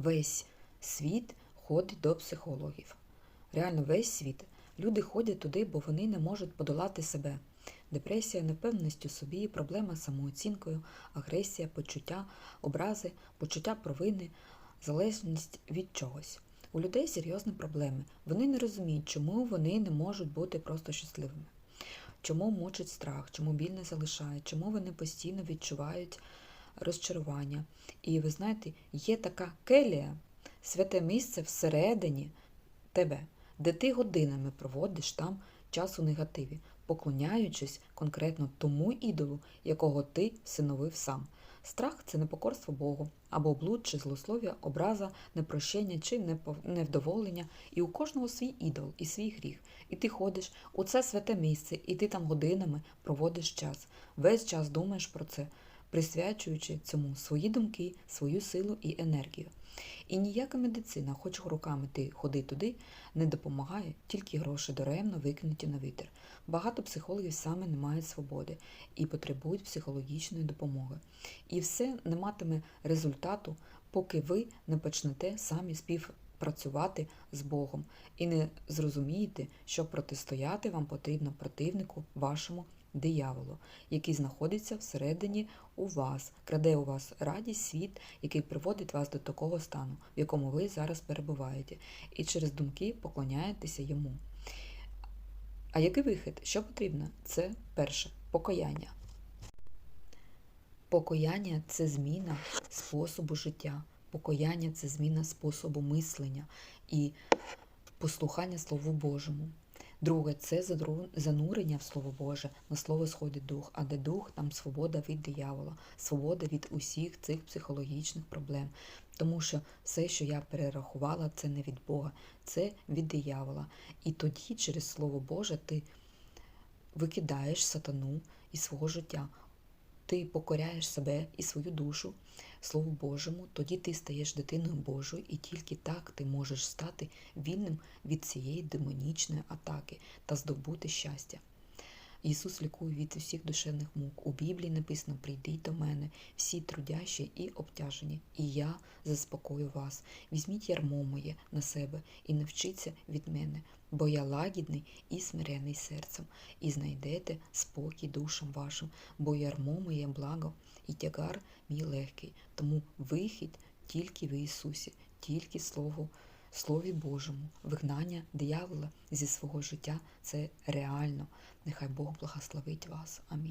весь світ ходить до психологів. Реально весь світ. Люди ходять туди, бо вони не можуть подолати себе. Депресія, невпевненість у собі, проблема з самооцінкою, агресія, почуття, образи, почуття провини, залежність від чогось. У людей серйозні проблеми. Вони не розуміють, чому вони не можуть бути просто щасливими. Чому мучить страх, чому біль не залишає, чому вони постійно відчувають розчарування. І ви знаєте, є така келія, святе місце всередині тебе, де ти годинами проводиш там час у негативі, поклоняючись конкретно тому ідолу, якого ти всиновив сам. Страх це непокорство Богу, або блуд чи злослов'я, образа, непрощення чи невдоволення. І у кожного свій ідол і свій гріх. І ти ходиш у це святе місце, і ти там годинами проводиш час. Весь час думаєш про це, присвячуючи цьому свої думки, свою силу і енергію. І ніяка медицина, хоч руками ти ходи туди, не допомагає, тільки гроші даремно викинуті на вітер. Багато психологів саме не мають свободи і потребують психологічної допомоги. І все не матиме результату, поки ви не почнете самі співпрацювати з Богом і не зрозумієте, що протистояти вам потрібно противнику вашому дияволу, який знаходиться всередині у вас, краде у вас радість, світ, який приводить вас до такого стану, в якому ви зараз перебуваєте, і через думки поклоняєтеся йому. А який вихід? Що потрібно? Це перше покаяння. Покаяння це зміна способу життя. Покаяння це зміна способу мислення і послухання Слову Божому. Друге це занурення в Слово Боже. На слово сходить дух, а де дух, там свобода від диявола, свобода від усіх цих психологічних проблем. Тому що все, що я перерахувала, це не від Бога, це від диявола. І тоді, через Слово Боже, ти викидаєш сатану із свого життя. Ти покоряєш себе і свою душу Слову Божому, тоді ти стаєш дитиною Божою, і тільки так ти можеш стати вільним від цієї демонічної атаки та здобути щастя. Ісус лікує від усіх душевних мук. У Біблії написано: прийдіть до мене, всі трудящі і обтяжені, і я заспокою вас. Візьміть ярмо моє на себе і навчіться від мене, бо я лагідний і смирений серцем, і знайдете спокій душам вашим, бо ярмо моє благо, і тягар мій легкий. Тому вихід тільки в Ісусі, тільки Слово. Слові Божому, вигнання диявола зі свого життя це реально. Нехай Бог благословить вас. Амінь.